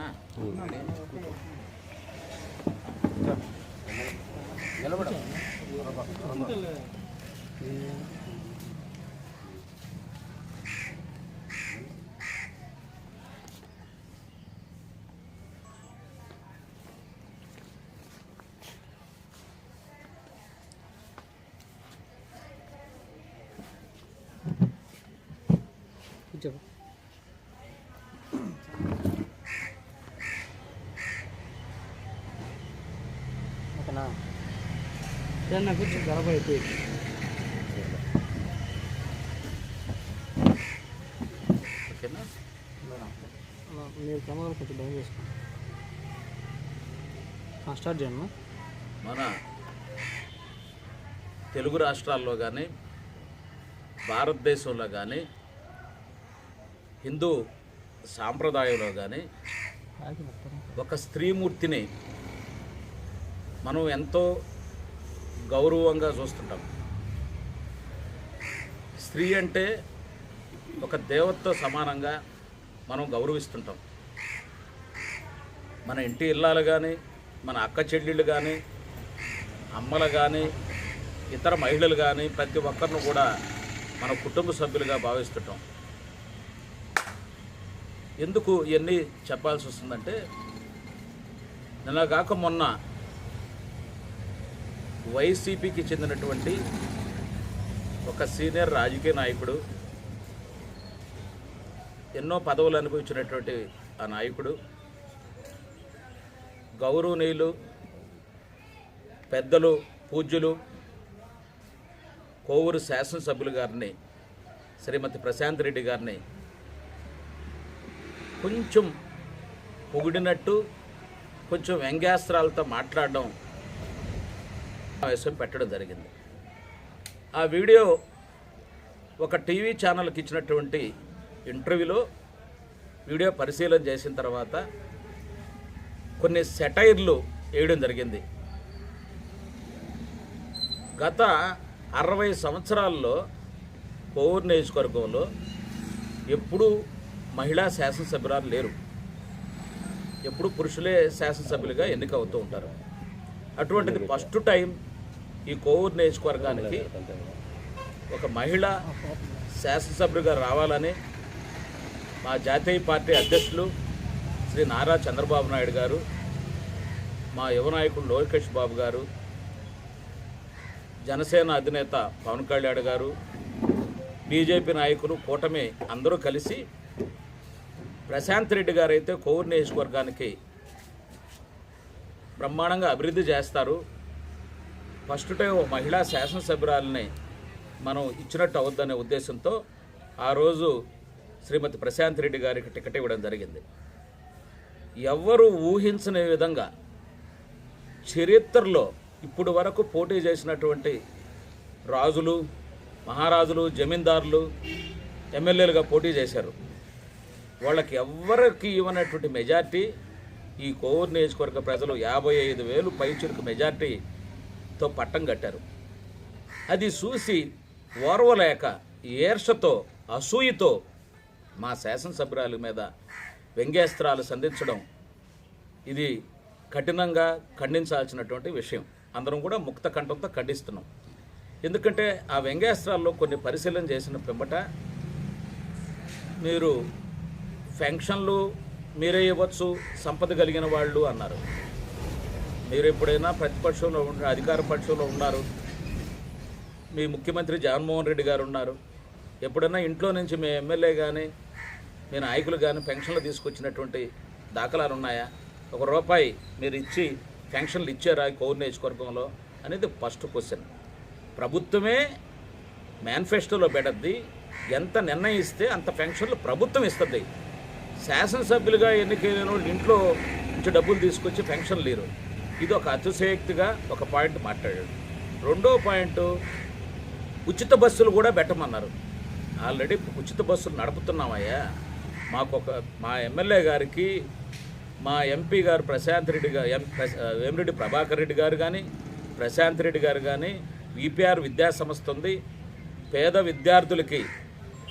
ఓకేనా కూర్చో ఓకేనా ఏదన్నా కూర్చో గడప అయిపోయి ఓకేనా మీరు కెమెరా కొంచెం డౌన్ చేసుకోండి ఆ, స్టార్ట్ చేయండి. మన తెలుగు రాష్ట్రాల్లో కానీ భారతదేశంలో కానీ హిందూ సాంప్రదాయంలో కానీ ఒక స్త్రీమూర్తిని మనం ఎంతో గౌరవంగా చూస్తుంటాం. స్త్రీ అంటే ఒక దేవతతో సమానంగా మనం గౌరవిస్తుంటాం. మన ఇంటి ఇల్లాలు కానీ మన అక్క చెల్లెళ్ళు కానీ అమ్మలు కానీ ఇతర మహిళలు కానీ ప్రతి ఒక్కరిని కూడా మన కుటుంబ సభ్యులుగా భావిస్తుంటాం. ఎందుకు ఇవన్నీ చెప్పాల్సి వస్తుందంటే నిన్న కాక మొన్న వైసీపీకి చెందినటువంటి ఒక సీనియర్ రాజకీయ నాయకుడు ఎన్నో పదవులు అనుభవించినటువంటి ఆ నాయకుడు గౌరవనీయులు పెద్దలు పూజ్యులు కోవూరు శాసనసభ్యులు గారిని శ్రీమతి ప్రశాంత్ రెడ్డి గారిని కొంచెం పొగిడినట్టు కొంచెం వ్యంగ్యాస్త్రాలతో మాట్లాడడం సమావేశం పెట్టడం జరిగింది. ఆ వీడియో ఒక టీవీ ఛానల్కి ఇచ్చినటువంటి ఇంటర్వ్యూలో వీడియో పరిశీలన చేసిన తర్వాత కొన్ని సెటైర్లు వేయడం జరిగింది. గత అరవై సంవత్సరాల్లో కోవూరు నియోజకవర్గంలో ఎప్పుడూ మహిళా శాసనసభ్యురాలు లేరు. ఎప్పుడు పురుషులే శాసనసభ్యులుగా ఎన్నిక అవుతూ ఉంటారు. అటువంటిది ఫస్ట్ టైం ఈ కోవూరు నియోజకవర్గానికి ఒక మహిళ శాసనసభ్యుడిగా రావాలని మా జాతీయ పార్టీ అధ్యక్షులు శ్రీ నారా చంద్రబాబు నాయుడు గారు మా యువ నాయకుడు లోకేష్ బాబు గారు జనసేన అధినేత పవన్ కళ్యాణ్ గారు బీజేపీ నాయకులు కూటమి అందరూ కలిసి ప్రశాంత్ రెడ్డి గారు అయితే కోవూరు నియోజకవర్గానికి బ్రహ్మాండంగా అభివృద్ధి చేస్తారు. ఫస్ట్ టైం ఓ మహిళా శాసనసభ్యురాలని మనం ఇచ్చినట్టు అవద్దనే ఉద్దేశంతో ఆ రోజు శ్రీమతి ప్రశాంత్ రెడ్డి గారికి టికెట్ ఇవ్వడం జరిగింది. ఎవ్వరూ ఊహించని విధంగా చరిత్రలో ఇప్పుడు వరకు పోటీ చేసినటువంటి రాజులు మహారాజులు జమీందారులు ఎమ్మెల్యేలుగా పోటీ చేశారు. వాళ్ళకి ఎవ్వరికి ఇవ్వనటువంటి మెజార్టీ ఈ కోవూరు నియోజకవర్గ ప్రజలు యాభై ఐదు వేలు పైచురుకు తో పట్టం కట్టారు. అది చూసి ఓర్వలేక ఏర్షతో అసూయతో మా శాసనసభ్యురాలి మీద వ్యంగ్యాస్త్రాలు సంధించడం ఇది కఠినంగా ఖండించాల్సినటువంటి విషయం. అందరం కూడా ముక్త కంఠంతో ఖండిస్తున్నాం. ఎందుకంటే ఆ వ్యంగ్యాస్త్రాల్లో కొన్ని పరిశీలన చేసిన పిమ్మట మీరు ఫెన్షన్లు మీరే ఇవ్వచ్చు సంపద కలిగిన వాళ్ళు అన్నారు. మీరు ఎప్పుడైనా ప్రతిపక్షంలో ఉన్న అధికార పక్షంలో ఉన్నారు. మీ ముఖ్యమంత్రి జగన్మోహన్ రెడ్డి గారు ఉన్నారు. ఎప్పుడైనా ఇంట్లో నుంచి మీ ఎమ్మెల్యే కానీ మీ నాయకులు కానీ పెన్షన్లు తీసుకొచ్చినటువంటి దాఖలాలు ఉన్నాయా? ఒక రూపాయి మీరు ఇచ్చి పెన్షన్లు ఇచ్చారా కోర్ నియోజకవర్గంలో అనేది ఫస్ట్ క్వశ్చన్. ప్రభుత్వమే మేనిఫెస్టోలో పెడద్ది. ఎంత నిర్ణయిస్తే అంత పెన్షన్లు ప్రభుత్వం ఇస్తుంది. శాసనసభ్యులుగా ఎన్నికైన వాళ్ళు ఇంట్లో నుంచి డబ్బులు తీసుకొచ్చి పెన్షన్ లేరు ఇది ఒక అతిశయక్తిగా ఒక పాయింట్ మాట్లాడాడు. రెండో పాయింట్ ఉచిత బస్సులు కూడా పెట్టమన్నారు. ఆల్రెడీ ఉచిత బస్సులు నడుపుతున్నామయ్యా. మాకు ఒక మా ఎమ్మెల్యే గారికి మా ఎంపీ గారు ప్రశాంత్ రెడ్డి గారు ఎం వేమిరెడ్డి ప్రభాకర్ రెడ్డి గారు కానీ ప్రశాంత్ రెడ్డి గారు కానీ విపిఆర్ విద్యాసంస్థ ఉంది. పేద విద్యార్థులకి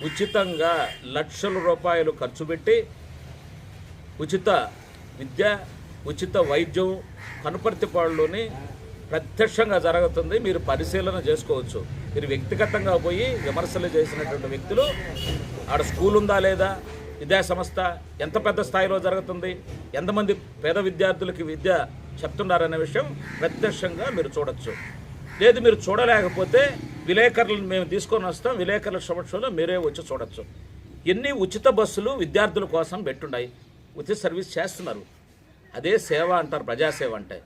ఉచితంగా లక్షల రూపాయలు ఖర్చు పెట్టి ఉచిత విద్య ఉచిత వైద్యం కనుపర్తిపాడులోని ప్రత్యక్షంగా జరుగుతుంది. మీరు పరిశీలన చేసుకోవచ్చు. మీరు వ్యక్తిగతంగా పోయి విమర్శలు చేసినటువంటి వ్యక్తులు ఆడ స్కూల్ ఉందా లేదా విద్యా సంస్థ ఎంత పెద్ద స్థాయిలో జరుగుతుంది ఎంతమంది పేద విద్యార్థులకి విద్య చెప్తున్నారనే విషయం ప్రత్యక్షంగా మీరు చూడొచ్చు. లేదు మీరు చూడలేకపోతే విలేకరులను మేము తీసుకొని వస్తాం. విలేకరుల సమక్షంలో మీరే వచ్చి చూడొచ్చు. ఎన్ని ఉచిత బస్సులు విద్యార్థుల కోసం పెట్టున్నాయి ఉచిత సర్వీస్ చేస్తున్నారు. అదే సేవ అంటారు ప్రజాసేవ అంటే.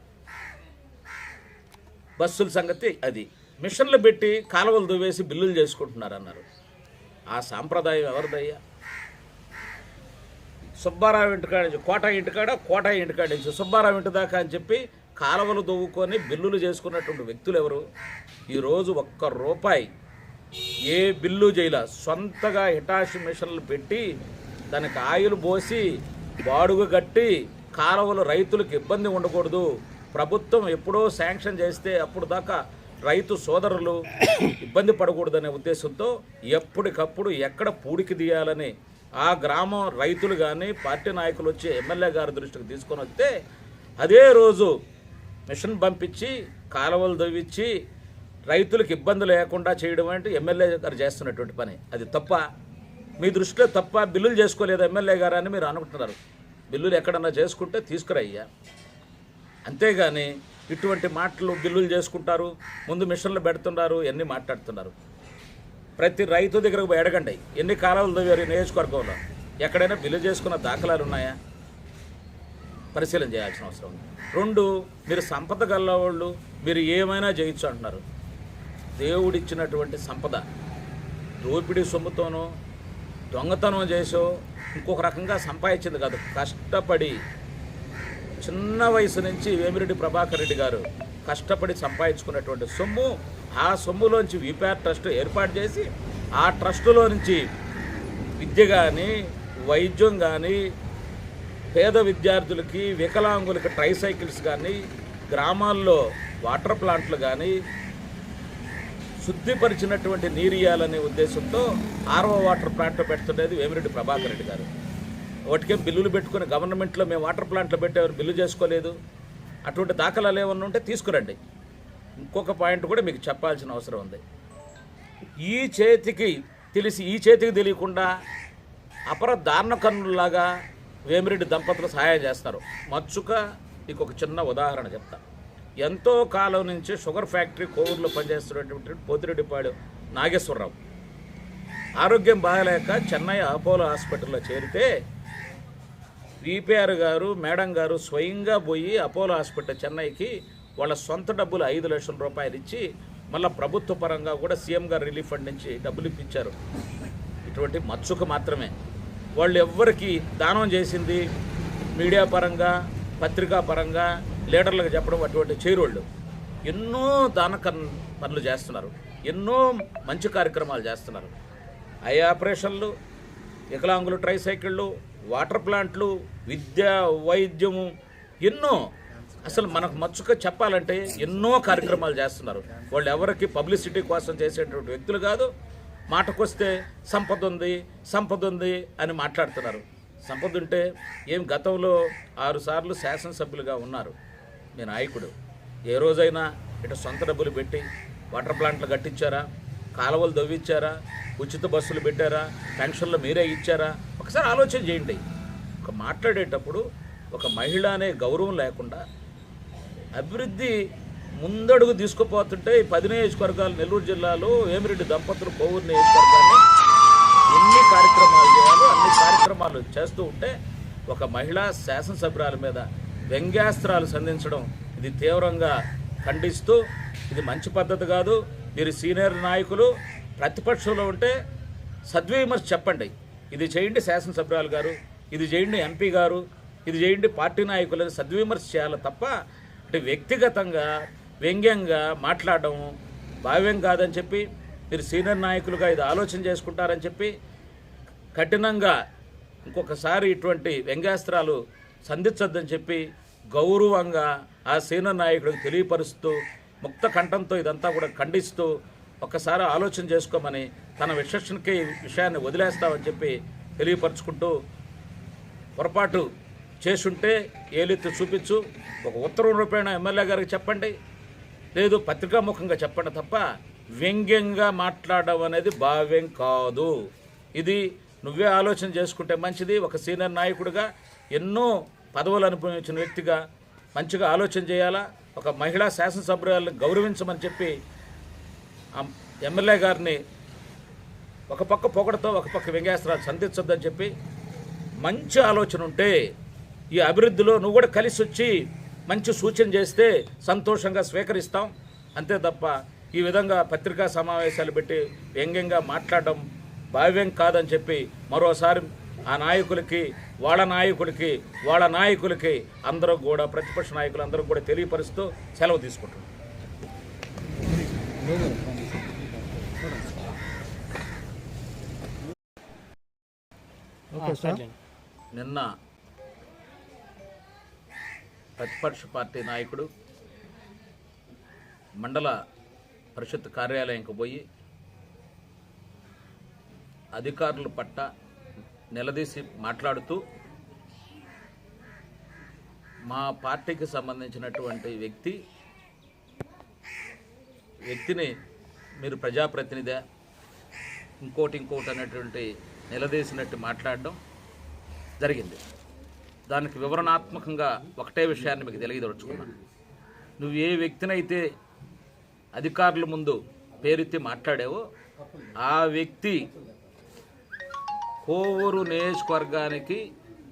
బస్సుల సంగతి అది. మిషన్లు పెట్టి కాలువలు దువ్వేసి బిల్లులు చేసుకుంటున్నారు అన్నారు ఆ సాంప్రదాయం ఎవరిదయ్యా? సుబ్బారావు ఇంటికాడ నుంచి కోట ఇంటికాడ కోట ఇంటికాడ నుంచి సుబ్బారావు ఇంటి దాకా అని చెప్పి కాలువలు దువ్వుకొని బిల్లులు చేసుకున్నటువంటి వ్యక్తులు ఎవరు? ఈరోజు ఒక్క రూపాయి ఏ బిల్లు చేయలే. సొంతగా హిటాషి మిషన్లు పెట్టి దానికి ఆయిల్ పోసి బాడుగు కట్టి కాలువలు రైతులకు ఇబ్బంది ఉండకూడదు. ప్రభుత్వం ఎప్పుడో శాంక్షన్ చేస్తే అప్పుడు దాకా రైతు సోదరులు ఇబ్బంది పడకూడదనే ఉద్దేశంతో ఎప్పటికప్పుడు ఎక్కడ పూడికి తీయాలని ఆ గ్రామం రైతులు కానీ పార్టీ నాయకులు వచ్చి ఎమ్మెల్యే గారి దృష్టికి తీసుకొని వస్తే అదే రోజు మిషన్ పంపించి కాలువలు దవ్వించి రైతులకు ఇబ్బంది లేకుండా చేయడం అంటే ఎమ్మెల్యే గారు చేస్తున్నటువంటి పని. అది తప్ప మీ దృష్టిలో తప్ప బిల్లులు చేసుకోలేదు ఎమ్మెల్యే గారు అని మీరు అనుకుంటున్నారు. బిల్లులు ఎక్కడన్నా చేసుకుంటే తీసుకురయ్యా. అంతేగాని ఇటువంటి మాటలు బిల్లులు చేసుకుంటారు ముందు మిషన్లు పెడుతున్నారు ఎన్ని మాట్లాడుతున్నారు. ప్రతి రైతు దగ్గరకు పోయి అడగండి ఎన్ని కాలాలు తవ్వారు నియోజకవర్గంలో? ఎక్కడైనా బిల్లు చేసుకున్న దాఖలాలు ఉన్నాయా? పరిశీలన చేయాల్సిన అవసరం ఉంది. రెండు మీరు సంపద గల్లవాళ్ళు మీరు ఏమైనా చేయొచ్చు అంటున్నారు. దేవుడిచ్చినటువంటి సంపద దోపిడీ సొమ్ముతోనో దొంగతనం చేసో ఇంకొక రకంగా సంపాదించింది కాదు. కష్టపడి చిన్న వయసు నుంచి వేమిరెడ్డి ప్రభాకర్ రెడ్డి గారు కష్టపడి సంపాదించుకున్నటువంటి సొమ్ము ఆ సొమ్ములోంచి విపిఆర్ ట్రస్ట్ ఏర్పాటు చేసి ఆ ట్రస్టులో నుంచి విద్య కానీ వైద్యం కానీ పేద విద్యార్థులకి వికలాంగులకి ట్రైసైకిల్స్ కానీ గ్రామాల్లో వాటర్ ప్లాంట్లు కానీ శుద్ధిపరిచినటువంటి నీరు ఇవ్వాలనే ఉద్దేశంతో ఆర్ఓ వాటర్ ప్లాంట్ పెడుతున్నది వేమిరెడ్డి ప్రభాకర్ రెడ్డి గారు. వాటికే బిల్లులు పెట్టుకుని గవర్నమెంట్లో మేము వాటర్ ప్లాంట్లు పెట్టేవారు బిల్లు చేసుకోలేదు. అటువంటి దాఖలాలు ఏమన్నా ఉంటే తీసుకురండి. ఇంకొక పాయింట్ కూడా మీకు చెప్పాల్సిన అవసరం ఉంది. ఈ చేతికి తెలిసి ఈ చేతికి తెలియకుండా అపర దారుణ కన్నులాగా వేమిరెడ్డి దంపతులు సహాయం చేస్తారు. మచ్చుక మీకు ఒక చిన్న ఉదాహరణ చెప్తా. ఎంతో కాలం నుంచి షుగర్ ఫ్యాక్టరీ కోవూరులో పనిచేస్తున్నటువంటి పోతిరెడ్డిపాడు నాగేశ్వరరావు. ఆరోగ్యం బాగలేక చెన్నై అపోలో హాస్పిటల్లో చేరితే విపిఆర్ గారు మేడం గారు స్వయంగా పోయి అపోలో హాస్పిటల్ చెన్నైకి వాళ్ళ సొంత డబ్బులు ఐదు లక్షల రూపాయలు ఇచ్చి మళ్ళీ ప్రభుత్వ పరంగా కూడా సీఎం గారు రిలీఫ్ ఫండ్ నుంచి డబ్బులు ఇప్పించారు. ఇటువంటి మచ్చుక మాత్రమే. వాళ్ళు ఎవ్వరికి దానం చేసింది మీడియా పరంగా పత్రికా పరంగా లీడర్లకు చెప్పడం అటువంటి చేరోళ్ళు ఎన్నో దాన కన్- పనులు చేస్తున్నారు. ఎన్నో మంచి కార్యక్రమాలు చేస్తున్నారు. ఐ ఆపరేషన్లు వికలాంగులు ట్రైసైకిళ్ళు వాటర్ ప్లాంట్లు విద్య వైద్యము ఎన్నో. అసలు మనకు మచ్చుక చెప్పాలంటే ఎన్నో కార్యక్రమాలు చేస్తున్నారు. వాళ్ళు ఎవరికి పబ్లిసిటీ కోసం చేసేటువంటి వ్యక్తులు కాదు. మాటకొస్తే సంపద ఉంది సంపద ఉంది అని మాట్లాడుతున్నారు. సంపద ఉంటే ఏం గతంలో ఆరుసార్లు శాసనసభ్యులుగా ఉన్నారు. మీ నాయకుడు. ఏ రోజైనా ఇటు సొంత డబ్బులు పెట్టి వాటర్ ప్లాంట్లు కట్టించారా? కాలువలు దవ్విచ్చారా ఉచిత బస్సులు పెట్టారా? పెన్షన్లు మీరే ఇచ్చారా? ఒకసారి ఆలోచన చేయండి. ఒక మాట్లాడేటప్పుడు ఒక మహిళ అనే గౌరవం లేకుండా అభివృద్ధి ముందడుగు తీసుకుపోతుంటే ఈ పది నియోజకవర్గాలు నెల్లూరు జిల్లాలో వేమిరెడ్డి దంపతులు కోవూరు నియోజకవర్గాన్ని ఎన్ని కార్యక్రమాలు చేయాలో అన్ని కార్యక్రమాలు చేస్తూ ఉంటే ఒక మహిళా శాసనసభ్యురాల మీద వ్యంగ్యాస్త్రాలు సంధించడం ఇది తీవ్రంగా ఖండిస్తూ ఇది మంచి పద్ధతి కాదు. మీరు సీనియర్ నాయకులు ప్రతిపక్షంలో ఉంటే సద్విమర్శ చెప్పండి. ఇది చేయండి శాసనసభ్యురాలు గారు ఇది చేయండి ఎంపీ గారు ఇది చేయండి పార్టీ నాయకులని సద్విమర్శ చేయాలి తప్ప అంటే వ్యక్తిగతంగా వ్యంగ్యంగా మాట్లాడడం భావ్యం కాదని చెప్పి మీరు సీనియర్ నాయకులుగా ఇది ఆలోచన చేసుకుంటారని చెప్పి కఠినంగా ఇంకొకసారి ఇటువంటి వ్యంగ్యాస్త్రాలు సంధించొద్దని చెప్పి గౌరవంగా ఆ సీనియర్ నాయకుడికి తెలియపరుస్తూ ముక్త కంఠంతో ఇదంతా కూడా ఖండిస్తూ ఒక్కసారి ఆలోచన చేసుకోమని తన విశ్లేషణకి ఈ విషయాన్ని వదిలేస్తామని చెప్పి తెలియపరుచుకుంటూ పొరపాటు చేసుంటే ఏలెత్తి చూపించు. ఒక ఉత్తరం రూపేణ ఎమ్మెల్యే గారికి చెప్పండి. లేదు పత్రికాముఖంగా చెప్పండి తప్ప వ్యంగ్యంగా మాట్లాడడం అనేది భావ్యం కాదు. ఇది నువ్వే ఆలోచన చేసుకుంటే మంచిది. ఒక సీనియర్ నాయకుడిగా ఎన్నో పదవులు అనుభవించిన వ్యక్తిగా మంచిగా ఆలోచన చేయాలా? ఒక మహిళా శాసనసభ్యురాలను గౌరవించమని చెప్పి ఆ ఎమ్మెల్యే గారిని ఒక పక్క పొగడతో ఒక పక్క వ్యంగ్యాస్త్రాలు సంధించొద్దని చెప్పి మంచి ఆలోచన ఉంటే ఈ అభివృద్ధిలో నువ్వు కూడా కలిసి వచ్చి మంచి సూచన చేస్తే సంతోషంగా స్వీకరిస్తాం. అంతే తప్ప ఈ విధంగా పత్రికా సమావేశాలు పెట్టి వ్యంగ్యంగా మాట్లాడడం భావ్యం కాదని చెప్పి మరోసారి ఆ నాయకులకి వాళ్ళ నాయకులకి వాళ్ళ నాయకులకి అందరూ కూడా ప్రతిపక్ష నాయకులు అందరూ కూడా తెలియపరుస్తూ సెలవు తీసుకుంటున్నాం. Okay sir. నిన్న ప్రతిపక్ష పార్టీ నాయకుడు మండల పరిషత్ కార్యాలయంకు పోయి అధికారుల పట్ల నిలదీసి మాట్లాడుతూ మా పార్టీకి సంబంధించినటువంటి వ్యక్తి వ్యక్తిని మీరు ప్రజాప్రతినిధి ఇంకోటి ఇంకోటి అనేటువంటి నిలదీసినట్టు మాట్లాడడం జరిగింది. దానికి వివరణాత్మకంగా ఒకటే విషయాన్ని మీకు తెలియదలుచుకున్నాను నువ్వు ఏ వ్యక్తినైతే అధికారుల ముందు పేరెత్తి మాట్లాడావో ఆ వ్యక్తి కోవూరు నియోజకవర్గానికి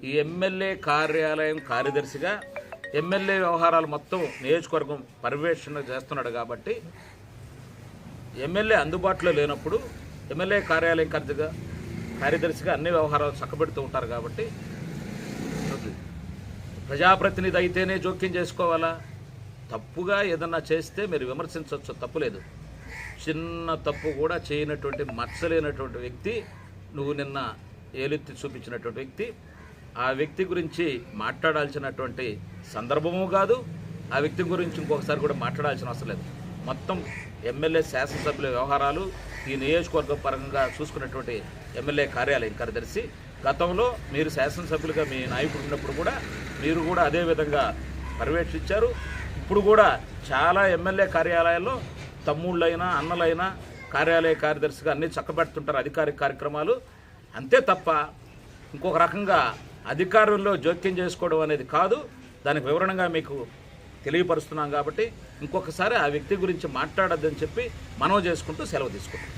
ఈ ఎమ్మెల్యే కార్యాలయం కార్యదర్శిగా ఎమ్మెల్యే వ్యవహారాలు మొత్తం నియోజకవర్గం పర్యవేక్షణ చేస్తున్నాడు కాబట్టి ఎమ్మెల్యే అందుబాటులో లేనప్పుడు ఎమ్మెల్యే కార్యాలయం కార్యదర్శిగా కార్యదర్శిగా అన్ని వ్యవహారాలు చక్కబెడుతూ ఉంటారు కాబట్టి ప్రజాప్రతినిధి అయితేనే జోక్యం చేసుకోవాలా? తప్పుగా ఏదన్నా చేస్తే మీరు విమర్శించవచ్చు తప్పులేదు చిన్న తప్పు కూడా చేయనటువంటి మచ్చలేనటువంటి వ్యక్తి నువ్వు నిన్న ఏలెత్తి చూపించినటువంటి వ్యక్తి ఆ వ్యక్తి గురించి మాట్లాడాల్సినటువంటి సందర్భము కాదు ఆ వ్యక్తి గురించి ఇంకొకసారి కూడా మాట్లాడాల్సిన అవసరం లేదు. మొత్తం ఎమ్మెల్యే శాసనసభ్యుల వ్యవహారాలు ఈ నియోజకవర్గ పరంగా చూసుకున్నటువంటి ఎమ్మెల్యే కార్యాలయం కార్యదర్శి. గతంలో మీరు శాసనసభ్యులుగా మీ నాయకుడు ఉన్నప్పుడు కూడా మీరు కూడా అదే విధంగా పర్యవేక్షించారు. ఇప్పుడు కూడా చాలా ఎమ్మెల్యే కార్యాలయాల్లో తమ్ముళ్ళైనా అన్నలైనా కార్యాలయ కార్యదర్శిగా అన్నీ చక్కబెడుతుంటారు అధికారిక కార్యక్రమాలు. అంతే తప్ప ఇంకొక రకంగా అధికారుల్లో జోక్యం చేసుకోవడం అనేది కాదు. దానికి వివరణగా మీకు తెలియపరుస్తున్నాం కాబట్టి ఇంకొకసారి ఆ వ్యక్తి గురించి మాట్లాడొద్దని చెప్పి మనవి చేసుకుంటూ సెలవు తీసుకుంటాం